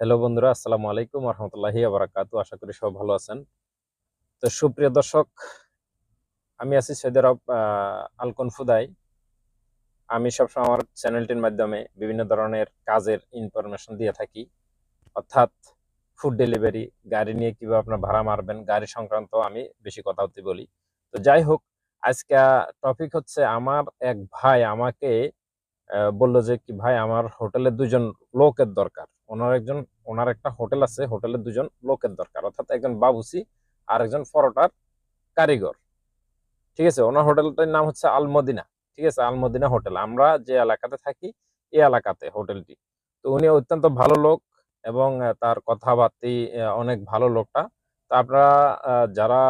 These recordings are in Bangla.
হ্যালো বন্ধুরা আসসালামু আলাইকুম রহমতুল্লাহি আবরাকাত আশা করি সব ভালো আছেন। তো সুপ্রিয় দর্শক আমি আছি সৌদি আরব আহ, আলকন ফুদাই আমি সবসময় আমার চ্যানেলটির মাধ্যমে বিভিন্ন ধরনের কাজের ইনফরমেশন দিয়ে থাকি। অর্থাৎ ফুড ডেলিভারি গাড়ি নিয়ে কীভাবে আপনার ভাড়া মারবেন গাড়ি সংক্রান্ত আমি বেশি কথা হতে বলি। তো যাই হোক আজকে টপিক হচ্ছে আমার এক ভাই আমাকে বলল যে কি ভাই আমার হোটেলে দুজন লোকের দরকার। ওনার একজন, ওনার একটা হোটেল আছে হোটেলে দুজন লোকের দরকার। অর্থাৎ একজন বাবুসি আর একজন পরোটার কারিগর। ঠিক আছে, ওনার হোটেলটার নাম হচ্ছে আলমদিনা। ঠিক আছে, আলমদিনা হোটেল। আমরা যে এলাকাতে থাকি, এই এলাকাতে হোটেলটি। তো উনি অত্যন্ত ভালো লোক এবং তার কথাবার্তি অনেক ভালো লোকটা। তো আপনারা যারা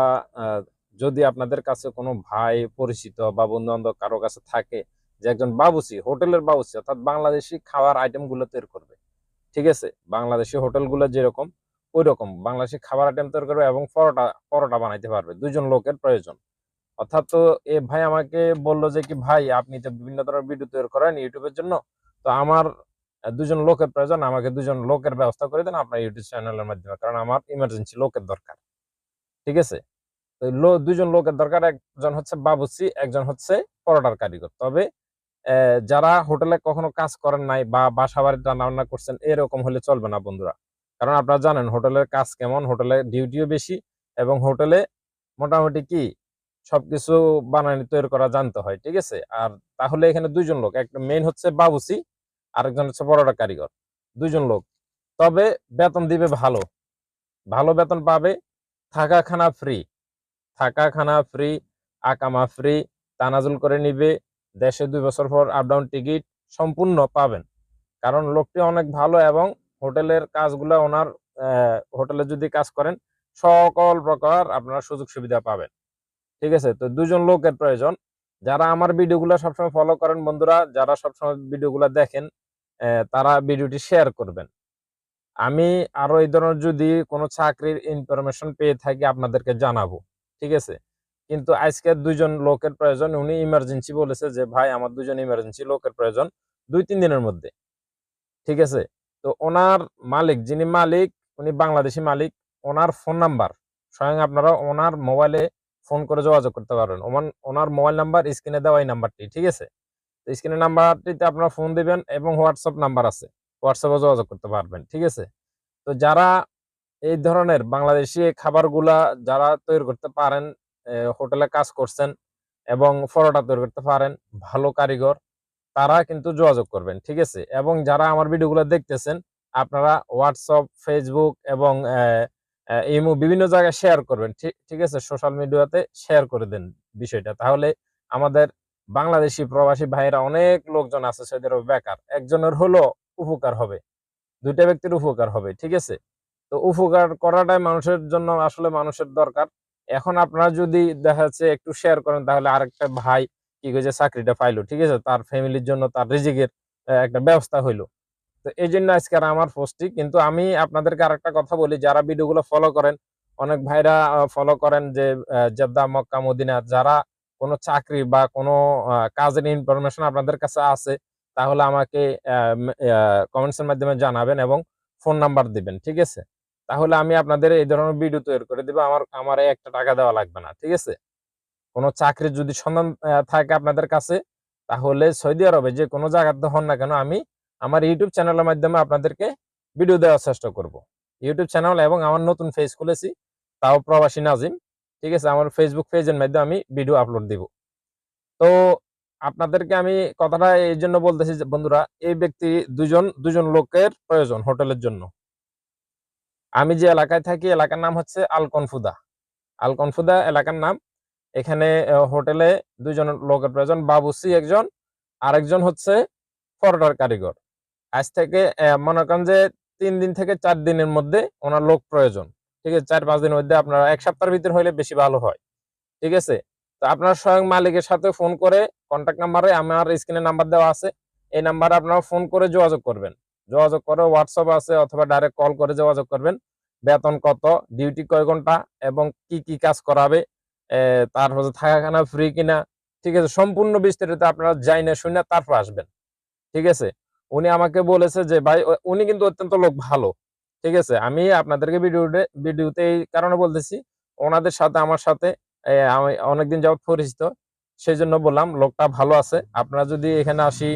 যদি আপনাদের কাছে কোনো ভাই পরিচিত বা বন্ধু বান্ধব কারও কাছে থাকে যে একজন বাবুসি হোটেলের বাবুসি অর্থাৎ বাংলাদেশি খাওয়ার আইটেমগুলো তৈরি করবে ঠিক আছে? বাংলাদেশি হোটেলগুলো যেরকম ওই রকম বাংলাদেশি খাবার আইটেম তৈরি করবে এবং পরোটা পরোটা বানাইতে পারবে। দুজন লোকের প্রয়োজন। অর্থাৎ তো এ ভাই আমাকে বলল যে কি, ভাই, আপনি তো বিভিন্ন ধরনের ভিডিও তৈরি করেন ইউটিউবের জন্য। তো আমার দুজন লোকের প্রয়োজন, আমাকে দুজন লোকের ব্যবস্থা করে দেন আপনার ইউটিউব চ্যানেলের মাধ্যমে। কারণ আমার ইমার্জেন্সি লোকের দরকার। ঠিক আছে? তো দুজন লোকের দরকার, একজন হচ্ছে বাবুসি একজন হচ্ছে পরোটার কারিগর। তবে যারা হোটেলে কখনো কাজ করেন নাই বা বাসা বাড়িতে রান্না করছেন, এরকম হলে চলবে না বন্ধুরা। কারণ আপনারা জানেন, হোটেলের কাজ কেমন, হোটেলে ডিউটিও বেশি এবং হোটেলে মোটামুটি কি সবকিছু বানানি তৈরি করা জানতে হয়, ঠিক আছে? আর তাহলে এখানে দুইজন লোক একটা মেইন হচ্ছে বাবুসি আরেকজন হচ্ছে পরোটা কারিগর, দুইজন লোক। তবে বেতন দিবে ভালো। ভালো বেতন পাবে থাকা খানা ফ্রি থাকা খানা ফ্রি আকামা ফ্রি তানাজুল করে নিবে দেশে দুই বছর পর আপডাউন টিকিট সম্পূর্ণ পাবেন। কারণ লোকটি অনেক ভালো এবং হোটেলের কাজগুলো ওনার হোটেলে যদি কাজ করেন, সকল প্রকার আপনারা সুযোগ সুবিধা পাবেন। ঠিক আছে? তো দুজন লোকের প্রয়োজন। যারা আমার ভিডিওগুলো সবসময় ফলো করেন বন্ধুরা, যারা সবসময় ভিডিওগুলো দেখেন তারা ভিডিওটি শেয়ার করবেন। আমি আরও এই ধরনের যদি কোনো চাকরির ইনফরমেশন পেয়ে থাকি, আপনাদেরকে জানাব। ঠিক আছে? কিন্তু আজকে দুইজন লোকের প্রয়োজন, উনি ইমার্জেন্সি বলেছে যে, ভাই, আমার দুজন ইমার্জেন্সি লোকের প্রয়োজন দুই, তিন দিনের মধ্যে। ঠিক আছে? তো ওনার মালিক, যিনি মালিক, উনি বাংলাদেশি মালিক, ওনার ফোন নাম্বার স্বয়ং আপনারা ওনার মোবাইলে ফোন করে যোগাযোগ করতে পারবেন। ওনার মোবাইল নাম্বার স্ক্রিনে দেওয়া এই নাম্বারটি ঠিক আছে? তো স্ক্রিনের নাম্বারটিতে আপনারা ফোন দিবেন এবং হোয়াটসঅ্যাপ নাম্বার আছে। হোয়াটসঅ্যাপে যোগাযোগ করতে পারবেন, ঠিক আছে? তো যারা এই ধরনের বাংলাদেশি খাবারগুলা যারা তৈরি করতে পারেন হোটেলে কাজ করছেন এবং পরোটা তৈরি করতে পারেন, ভালো কারিগর, তারা কিন্তু যোগাযোগ করবেন, ঠিক আছে? এবং যারা আমার ভিডিওগুলো দেখতেছেন, আপনারা হোয়াটসঅ্যাপ ফেসবুক এবং ইমো বিভিন্ন জায়গায় শেয়ার করবেন, ঠিক ঠিক আছে? সোশ্যাল মিডিয়াতে শেয়ার করে দেন বিষয়টা। তাহলে আমাদের বাংলাদেশি প্রবাসী ভাইরা অনেক লোকজন আছে, সেদের বেকার। একজনের হলো উপকার হবে, দুইটা ব্যক্তির উপকার হবে, ঠিক আছে? তো উপকার করাটাই মানুষের জন্য আসলে মানুষের দরকার। এখন আপনারা যদি দেখা যাচ্ছে একটু শেয়ার করেন, তাহলে আরেকটা ভাই কি করেছে? চাকরিটা পাইলো, ঠিক আছে? তার ফ্যামিলির জন্য তার রিজিকের একটা ব্যবস্থা হইল। তো এই জন্য আজকে আমার পোস্টটি কিন্তু আমি আপনাদেরকে আরেকটা কথা বলি, যারা ভিডিওগুলো ফলো করেন, অনেক ভাইরা ফলো করেন যে জেদ্দা, মক্কা, মদিনা, যারা কোনো চাকরি বা কোনো কাজের ইনফরমেশন আপনাদের কাছে আছে, তাহলে আমাকে কমেন্টসের মাধ্যমে জানাবেন এবং ফোন নাম্বার দিবেন, ঠিক আছে? তাহলে আমি আপনাদের এই ধরনের ভিডিও তৈরি করে দিব। আমার আমার একটা টাকা দেওয়া লাগবে না, ঠিক আছে? কোনো চাকরির যদি সন্ধান থাকে আপনাদের কাছে, তাহলে সৌদি আরবে যে কোনো জায়গাতে হন না কেন, আমি আমার ইউটিউব চ্যানেলের মাধ্যমে আপনাদেরকে ভিডিও দেওয়ার চেষ্টা করব। ইউটিউব চ্যানেল এবং আমার নতুন পেজ খুলেছি, তাও প্রবাসী নাজিম, ঠিক আছে? আমার ফেসবুক পেজের মাধ্যমে আমি ভিডিও আপলোড দিব। তো আপনাদেরকে আমি কথাটা এই জন্য বলতেছি বন্ধুরা, এই ব্যক্তি দুজন দুজন লোকের প্রয়োজন হোটেলের জন্য। আমি যে এলাকায় থাকি, এলাকার নাম হচ্ছে আলকনফুদা। আলকনফুদা এলাকার নাম। এখানে হোটেলে দুজন লোকের প্রয়োজন, বাবুসি একজন, আরেকজন হচ্ছে পরোটার কারিগর। আজ থেকে মনে করেন যে তিন দিন থেকে চার দিনের মধ্যে ওনার লোক প্রয়োজন। ঠিক আছে, চার পাঁচ দিনের মধ্যে আপনারা এক সপ্তাহের ভিতর হলে বেশি ভালো হয়। ঠিক আছে? তো আপনার স্বয়ং মালিকের সাথে ফোন করে কন্ট্যাক্ট নাম্বারে আমার স্ক্রিনে নাম্বার দেওয়া আছে। এই নাম্বারে আপনারা ফোন করে যোগাযোগ করবেন। যোগাযোগ করে হোয়াটসঅ্যাপ আছে অথবা ডাইরেক্ট কল করে যোগাযোগ করবেন। বেতন কত ডিউটি কয় ঘণ্টা এবং কি কি কাজ করাবে আহ, তারপর থাকাখানা ফ্রি কিনা ঠিক আছে? সম্পূর্ণ বিস্তারিত আপনারা যাই না শুনে তারপর আসবেন। ঠিক আছে? উনি আমাকে বলেছে যে ভাই উনি কিন্তু অত্যন্ত লোক ভালো। ঠিক আছে? আমি আপনাদেরকে ভিডিওতে ভিডিওতে এই কারণে বলতেছি ওনাদের সাথে আমার সাথে অনেকদিন যাবত পরিচিত। সেই জন্য বললাম লোকটা ভালো আছে। আপনারা যদি এখানে আসি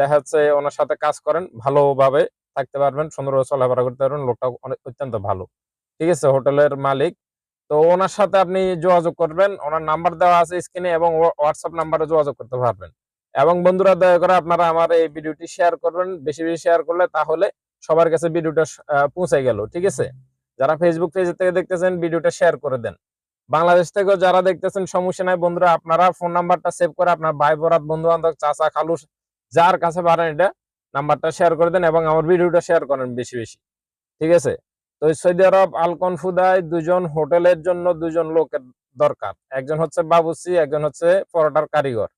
দেখা যাচ্ছে ওনার সাথে কাজ করেন, ভালোভাবে থাকতে পারবেন, সুন্দরভাবে চলাফেরা করতে পারবেন লোকটা অনেক অত্যন্ত ভালো। ঠিক আছে, হোটেলের মালিক। তো ওনার সাথে আপনি যোগাযোগ করবেন, ওনার নাম্বার দেওয়া আছে স্ক্রিনে এবং হোয়াটসঅ্যাপ নাম্বারে যোগাযোগ করতে পারবেন। এবং বন্ধুরা, দয়া করে আপনারা আমার এই ভিডিওটি শেয়ার করবেন, বেশি বেশি শেয়ার করলে তাহলে সবার কাছে ভিডিওটা পৌঁছে গেল, ঠিক আছে? যারা ফেসবুক পেজ থেকে দেখতেছেন, ভিডিওটা শেয়ার করে দেন। বাংলাদেশ থেকেও যারা দেখতেছেন, সমস্যা নাই, বন্ধুরা, আপনারা ফোন নাম্বারটা সেভ করে আপনার ভাই বরাত বন্ধু বান্ধব চাচা খালু যার কাছে পারেন এটা, নাম্বারটা শেয়ার করে দেন এবং আমার ভিডিওটা শেয়ার করেন বেশি বেশি। ঠিক আছে? তো সৌদি আরব আলকন ফুদায় দুজন হোটেলের জন্য দুজন লোকের দরকার। একজন হচ্ছে বাবুসি একজন হচ্ছে পরোটার কারিগর।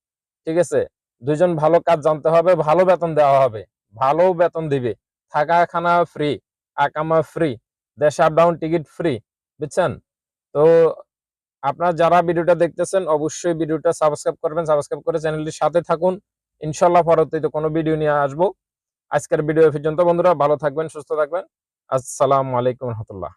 ঠিক আছে? দুজন ভালো কাজ জানতে হবে, ভালো বেতন দেওয়া হবে। ভালো বেতন দিবে। থাকা, খানা ফ্রি আকামা ফ্রি দেশ আপ ডাউন টিকিট ফ্রি বুঝছেন? তো আপনারা যারা ভিডিওটা দেখতেছেন, অবশ্যই ভিডিওটা সাবস্ক্রাইব করবেন। সাবস্ক্রাইব করে চ্যানেলটির সাথে থাকুন। ইনশাল্লাহ পরবর্তীতে কোনো ভিডিও নিয়ে আসব। আজকের ভিডিও পর্যন্ত বন্ধুরা, ভালো থাকবেন, সুস্থ থাকবেন। আসসালামু আলাইকুম রহমতুল্লাহ।